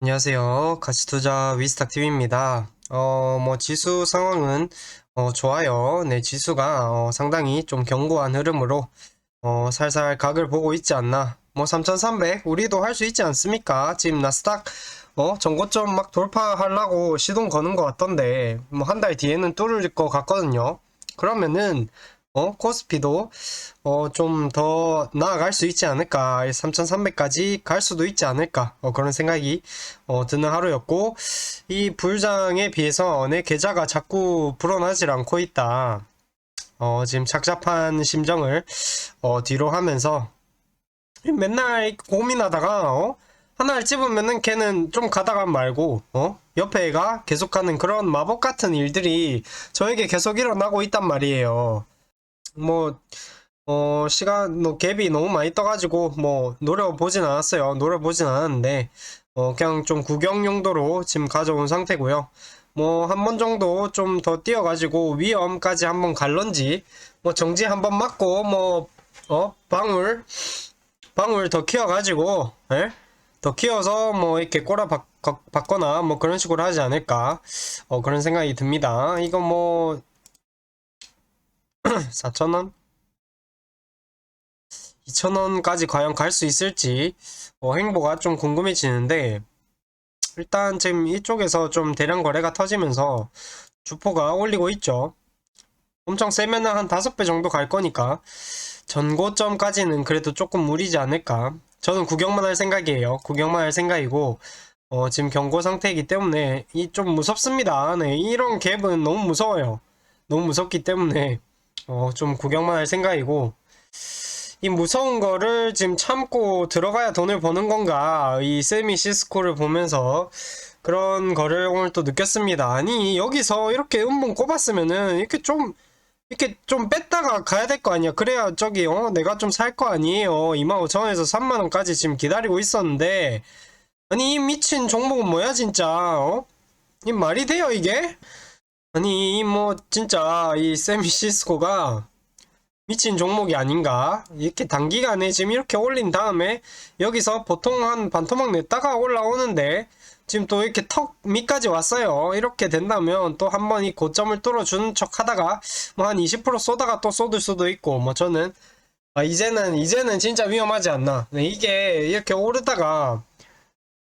안녕하세요. 가치투자 위스탁TV입니다. 어, 뭐, 지수 상황은, 어, 좋아요. 네, 지수가, 어, 상당히 좀 견고한 흐름으로, 어, 살살 각을 보고 있지 않나. 뭐, 3,300, 우리도 할 수 있지 않습니까? 지금 나스닥, 어, 전고점 막 돌파하려고 시동 거는 것 같던데, 뭐, 한 달 뒤에는 뚫을 것 같거든요. 그러면은, 어, 코스피도, 어, 좀 더 나아갈 수 있지 않을까. 3,300까지 갈 수도 있지 않을까. 어, 그런 생각이, 어, 드는 하루였고, 이 불장에 비해서 내 계좌가 자꾸 불어나질 않고 있다. 어, 지금 착잡한 심정을, 어, 뒤로 하면서, 맨날 고민하다가, 어? 하나를 집으면은 걔는 좀 가다가 말고, 어? 옆에 애가 계속하는 그런 마법 같은 일들이 저에게 계속 일어나고 있단 말이에요. 뭐, 어, 시간, 뭐, 갭이 너무 많이 떠가지고, 뭐, 노려보진 않았어요. 노려보진 않았는데, 어, 그냥 좀 구경 용도로 지금 가져온 상태고요. 뭐, 한 번 정도 좀 더 뛰어가지고, 위험까지 한번 갈런지, 뭐, 정지 한번 맞고, 뭐, 어, 방울, 방울 더 키워가지고, 예? 더 키워서, 뭐, 이렇게 꼬라 박, 박- 박거나, 뭐, 그런 식으로 하지 않을까, 어, 그런 생각이 듭니다. 이거 뭐, 4,000원? 2,000원까지 과연 갈 수 있을지 어, 행보가 좀 궁금해지는데 일단 지금 이쪽에서 좀 대량 거래가 터지면서 주포가 올리고 있죠. 엄청 세면은 한 5배 정도 갈 거니까 전고점까지는 그래도 조금 무리지 않을까. 저는 구경만 할 생각이에요. 구경만 할 생각이고 어, 지금 경고 상태이기 때문에 이 좀 무섭습니다. 네, 이런 갭은 너무 무서워요. 너무 무섭기 때문에 어, 좀 구경만 할 생각이고, 이 무서운 거를 지금 참고 들어가야 돈을 버는 건가, 이 세미 시스코를 보면서 그런 거를 오늘 또 느꼈습니다. 아니, 여기서 이렇게 음봉 꼽았으면은, 이렇게 좀, 이렇게 좀 뺐다가 가야 될 거 아니야. 그래야 저기, 어, 내가 좀 살 거 아니에요. 25,000원에서 3만원까지 지금 기다리고 있었는데, 아니, 이 미친 종목은 뭐야, 진짜, 어? 이 말이 돼요, 이게? 아니, 이 뭐, 진짜, 이 세미시스코가 미친 종목이 아닌가? 이렇게 단기간에 지금 이렇게 올린 다음에, 여기서 보통 한 반토막 냈다가 올라오는데, 지금 또 이렇게 턱 밑까지 왔어요. 이렇게 된다면 또 한 번 이 고점을 뚫어주는 척 하다가, 뭐 한 20% 쏘다가 또 쏟을 수도 있고, 뭐 저는, 아, 이제는, 이제는 진짜 위험하지 않나. 네, 이게 이렇게 오르다가,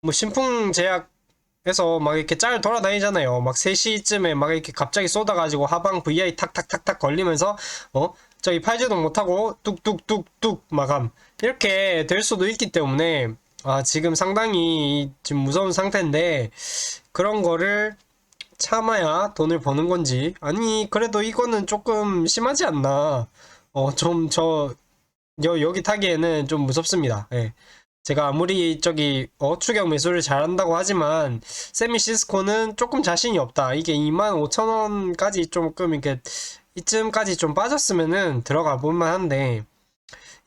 뭐 신풍제약 그래서 막 이렇게 짤 돌아다니잖아요. 막 3시쯤에 막 이렇게 갑자기 쏟아가지고 하방 VI 탁탁탁탁 걸리면서, 어? 저기 팔지도 못하고 뚝뚝뚝뚝 마감. 이렇게 될 수도 있기 때문에, 아, 지금 상당히 지금 무서운 상태인데, 그런 거를 참아야 돈을 버는 건지. 아니, 그래도 이거는 조금 심하지 않나. 어, 좀, 저, 여, 여기 타기에는 좀 무섭습니다. 예. 제가 아무리 저기 어 추격 매수를 잘한다고 하지만 세미 시스코는 조금 자신이 없다. 이게 25,000원까지 조금 이렇게 이쯤까지 좀 빠졌으면은 들어가 볼만 한데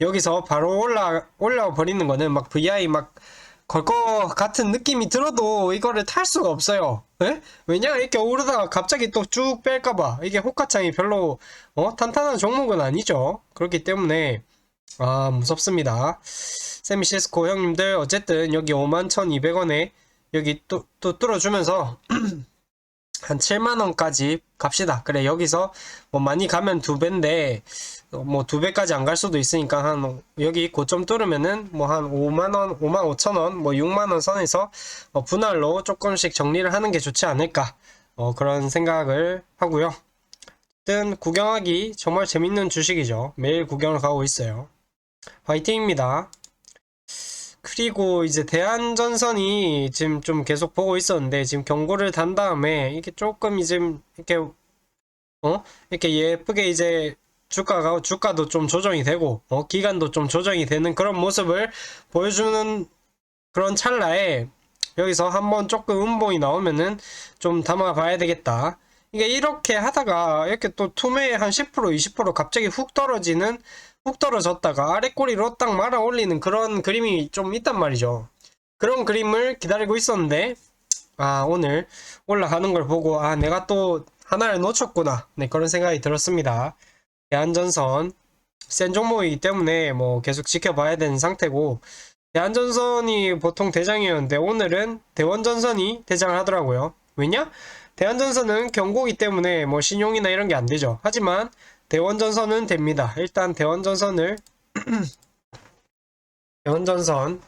여기서 바로 올라 올라와 버리는 거는 막 VI 막 걸 거 같은 느낌이 들어도 이거를 탈 수가 없어요. 예? 왜냐? 이렇게 오르다가 갑자기 또 쭉 뺄까 봐. 이게 호가창이 별로 어 탄탄한 종목은 아니죠. 그렇기 때문에 아 무섭습니다. 세미시스코 형님들 어쨌든 여기 51,200원에 여기 또, 또 뚫어주면서 한 7만원까지 갑시다. 그래 여기서 뭐 많이 가면 두 배인데 뭐 두 배까지 안 갈 수도 있으니까 한 여기 고점 뚫으면은 뭐 한 5만원, 5만 5천원, 뭐 6만원 선에서 어, 분할로 조금씩 정리를 하는 게 좋지 않을까 어, 그런 생각을 하고요. 어쨌든 구경하기 정말 재밌는 주식이죠. 매일 구경을 가고 있어요. 화이팅입니다. 그리고 이제 대한전선이 지금 좀 계속 보고 있었는데 지금 경고를 단 다음에 이게 조금 이제 이렇게 어 이렇게 예쁘게 이제 주가가 주가도 좀 조정이 되고 어 기간도 좀 조정이 되는 그런 모습을 보여주는 그런 찰나에 여기서 한번 조금 음봉이 나오면은 좀 담아봐야 되겠다. 이게 이렇게 하다가 이렇게 또 투매에 한 10% 20% 갑자기 훅 떨어지는 훅 떨어졌다가 아래 꼬리로 딱 말아 올리는 그런 그림이 좀 있단 말이죠. 그런 그림을 기다리고 있었는데, 아, 오늘 올라가는 걸 보고, 아, 내가 또 하나를 놓쳤구나. 네, 그런 생각이 들었습니다. 대한전선, 센 종목이기 때문에 뭐 계속 지켜봐야 되는 상태고, 대한전선이 보통 대장이었는데 오늘은 대원전선이 대장을 하더라고요. 왜냐? 대한전선은 경고기 때문에 뭐 신용이나 이런 게 안 되죠. 하지만 대원전선은 됩니다. 일단 대원전선을 대원전선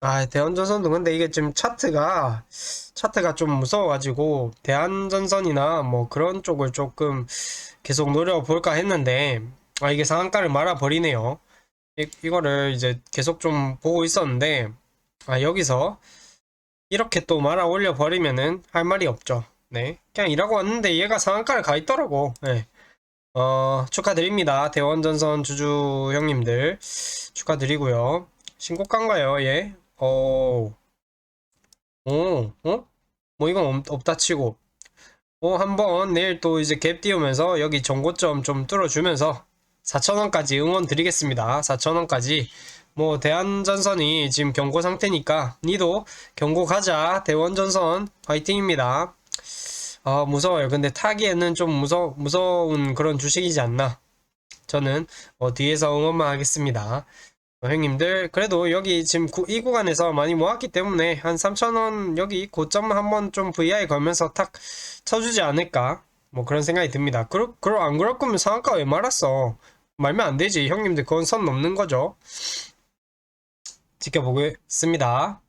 아 대원전선도 근데 이게 지금 차트가 차트가 좀 무서워가지고 대한전선이나 뭐 그런 쪽을 조금 계속 노려볼까 했는데 아 이게 상한가를 말아버리네요. 이, 이거를 이제 계속 좀 보고 있었는데 아 여기서 이렇게 또 말아 올려 버리면은 할 말이 없죠. 네. 그냥 일하고 왔는데 얘가 상한가를 가 있더라고. 네. 어, 축하드립니다. 대원전선 주주 형님들. 축하드리고요. 신고가인가요, 얘? 어, 오, 어? 뭐 이건 없, 없다 치고. 어, 한번 내일 또 이제 갭 띄우면서 여기 정고점 좀 뚫어주면서 4,000원까지 응원 드리겠습니다. 4,000원까지. 뭐 대한전선이 지금 경고 상태니까 니도 경고 가자. 대원전선 화이팅입니다. 아 무서워요. 근데 타기에는 좀 무서 무서운 그런 주식이지 않나. 저는 어, 뒤에서 응원만 하겠습니다. 어, 형님들 그래도 여기 지금 구- 이 구간에서 많이 모았기 때문에 한 3,000원 여기 고점 한번 좀 VI 걸면서 탁 쳐주지 않을까 뭐 그런 생각이 듭니다. 그러, 그러 안 그럴 거면 상한가 왜 말았어? 말면 안 되지. 형님들 그건 선 넘는 거죠. 지켜보겠습니다.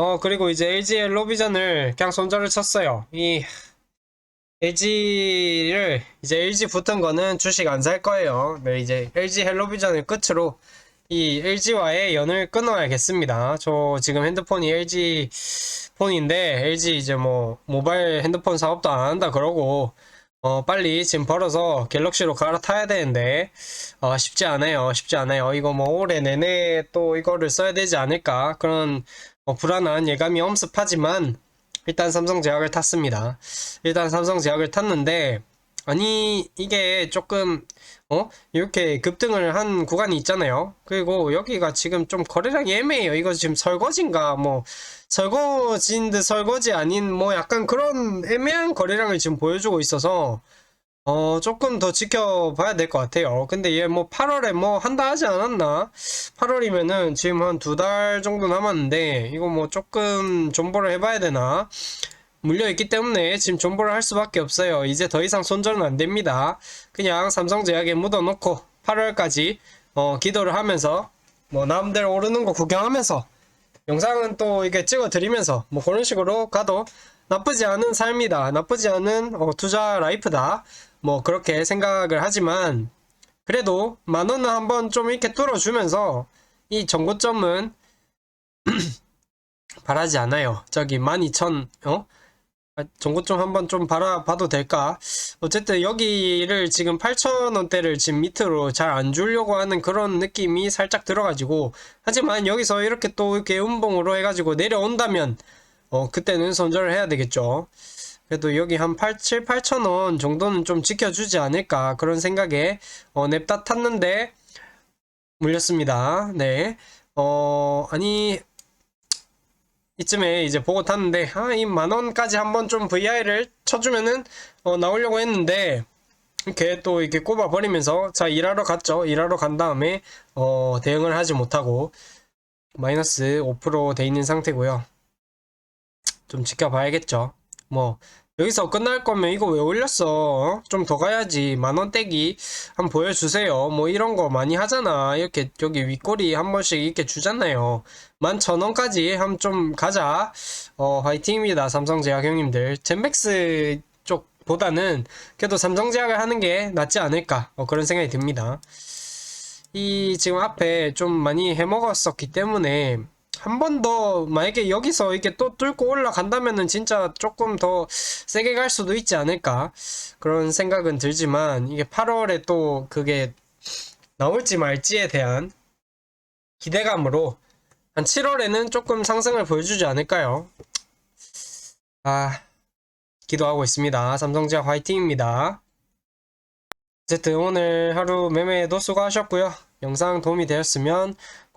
어 그리고 이제 LG 엘로비전을 그냥 손절을 쳤어요. 이 LG를 이제 LG 붙은 거는 주식 안 살 거예요. 네, 이제 LG 헬로비전을 끝으로 이 LG와의 연을 끊어야겠습니다. 저 지금 핸드폰이 LG 폰인데 LG 이제 뭐 모바일 핸드폰 사업도 안 한다 그러고 어 빨리 지금 벌어서 갤럭시로 갈아타야 되는데 어 쉽지 않아요. 쉽지 않아요. 이거 뭐 올해 내내 또 이거를 써야 되지 않을까 그런 어, 불안한 예감이 엄습하지만 일단 삼성제약을 탔습니다. 일단 삼성제약을 탔는데 아니 이게 조금 어 이렇게 급등을 한 구간이 있잖아요. 그리고 여기가 지금 좀 거래량이 애매해요. 이거 지금 설거지인가 뭐 설거지인 듯 설거지 아닌 뭐 약간 그런 애매한 거래량을 지금 보여주고 있어서 어 조금 더 지켜봐야 될 것 같아요. 근데 얘 뭐 8월에 뭐 한다 하지 않았나? 8월이면은 지금 한 두 달 정도 남았는데 이거 뭐 조금 존버를 해봐야 되나? 물려있기 때문에 지금 존버를 할 수밖에 없어요. 이제 더 이상 손절은 안 됩니다. 그냥 삼성제약에 묻어놓고 8월까지 어, 기도를 하면서 뭐 남들 오르는 거 구경하면서 영상은 또 이게 찍어드리면서 뭐 그런 식으로 가도 나쁘지 않은 삶이다. 나쁘지 않은 어, 투자 라이프다. 뭐 그렇게 생각을 하지만 그래도 만 원은 한번 좀 이렇게 뚫어주면서 이 정고점은 바라지 않아요. 저기 12,000 어? 아, 정고점 한번 좀 바라봐도 될까? 어쨌든 여기를 지금 8,000원대를 지금 밑으로 잘 안 주려고 하는 그런 느낌이 살짝 들어가지고 하지만 여기서 이렇게 또 이렇게 음봉으로 해가지고 내려온다면 어 그때는 손절을 해야 되겠죠. 그래도 여기 한 8, 7, 8천 원 정도는 좀 지켜주지 않을까 그런 생각에 어, 냅다 탔는데 물렸습니다. 네. 어, 아니 이쯤에 이제 보고 탔는데 아, 이 만 원까지 한번 좀 VI를 쳐주면은 어, 나오려고 했는데 이렇게 또 이렇게 꼽아 버리면서 자 일하러 갔죠. 일하러 간 다음에 어, 대응을 하지 못하고 마이너스 5%돼 있는 상태고요. 좀 지켜봐야겠죠. 뭐 여기서 끝날 거면 이거 왜 올렸어? 좀 더 가야지. 만 원대기 한번 보여주세요. 뭐 이런 거 많이 하잖아. 이렇게 여기 윗꼬리 한 번씩 이렇게 주잖아요. 만 천 원까지 한번 좀 가자. 어, 화이팅입니다. 삼성제약 형님들. 젠맥스 쪽보다는 그래도 삼성제약을 하는 게 낫지 않을까. 어, 그런 생각이 듭니다. 이 지금 앞에 좀 많이 해먹었었기 때문에 한 번 더 만약에 여기서 이렇게 또 뚫고 올라간다면은 진짜 조금 더 세게 갈 수도 있지 않을까 그런 생각은 들지만 이게 8월에 또 그게 나올지 말지에 대한 기대감으로 한 7월에는 조금 상승을 보여주지 않을까요? 아 기도하고 있습니다. 삼성제약 화이팅입니다. 어쨌든 오늘 하루 매매도 수고하셨고요. 영상 도움이 되었으면